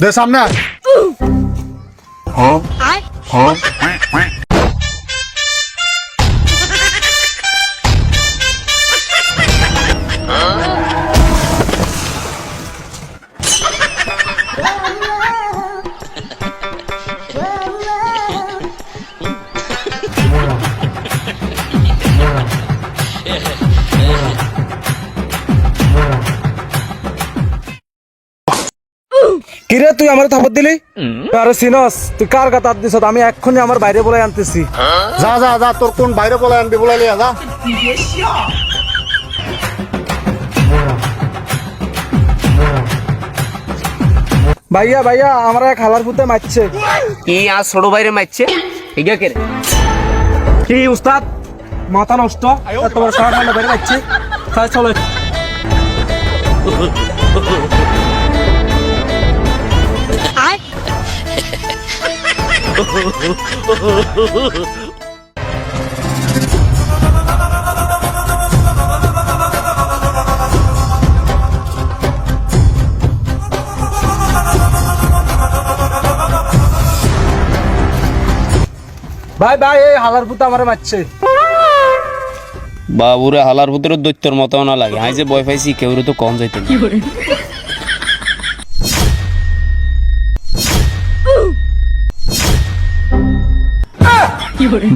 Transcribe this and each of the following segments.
দে সামনে আয়। কিরে তুই আমার থাপত দিলি? আরে সিনস তুই কার কথা দিছ আমি এক্ষুনি আমার বাইরে বলে আনতেছি। যা যা যা তোর কোন বাইরে বলে আনবি বলে লিয়া যা। ভাইয়া ভাইয়া আমার এক হালার পুতে মারছে। কি আর ছোট বাইরে মারছে? ঠিক আছে কি উস্তাদ? মাথা নষ্ট? তোমার সারা বাইরে মারছে। তাই চলো। ভাই ভাই এই হালার পুতে আমার মারছে। বাবুরে হালার ভিতরে দৈত্যর মতো না লাগে। হাই যে বয় পাইছি কেউ তো কম যাইতে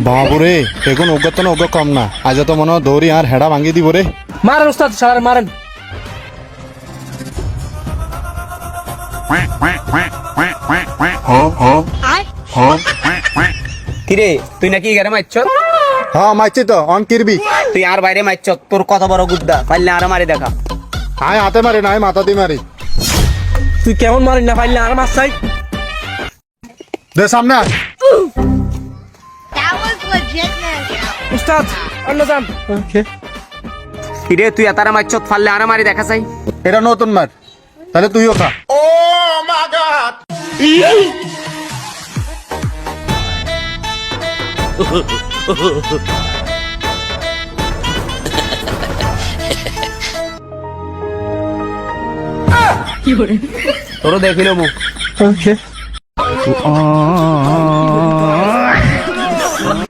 বাবুরে এখন অজ্ঞাত না অজ্ঞ কম না। আজ তো মনে হয় দৌড়ি আর হেডা ভাঙি দিব রে। মারেন উস্তাদ সারা মারেন। কিরে তুই নাকি এগারে মারছ হ্যাঁ মারছি তো অন কিরবি। তুই আর বাইরে মারছ তোর কত বড় গুদ্দা পারলে আর মারি দেখা। আয় হাতে মারি না মাথা দিয়ে মারি। তুই কেমন মারিস না পারলে আর মাছ চাই। দে সামনে আয়। উস্তাদ অন্য যান। কিরে তুই এতারে মারছ পারলে আর মারি দেখা চাই এটা নতুন মার। তাহলে তুইও খা। তোরও দেখিল মুখ।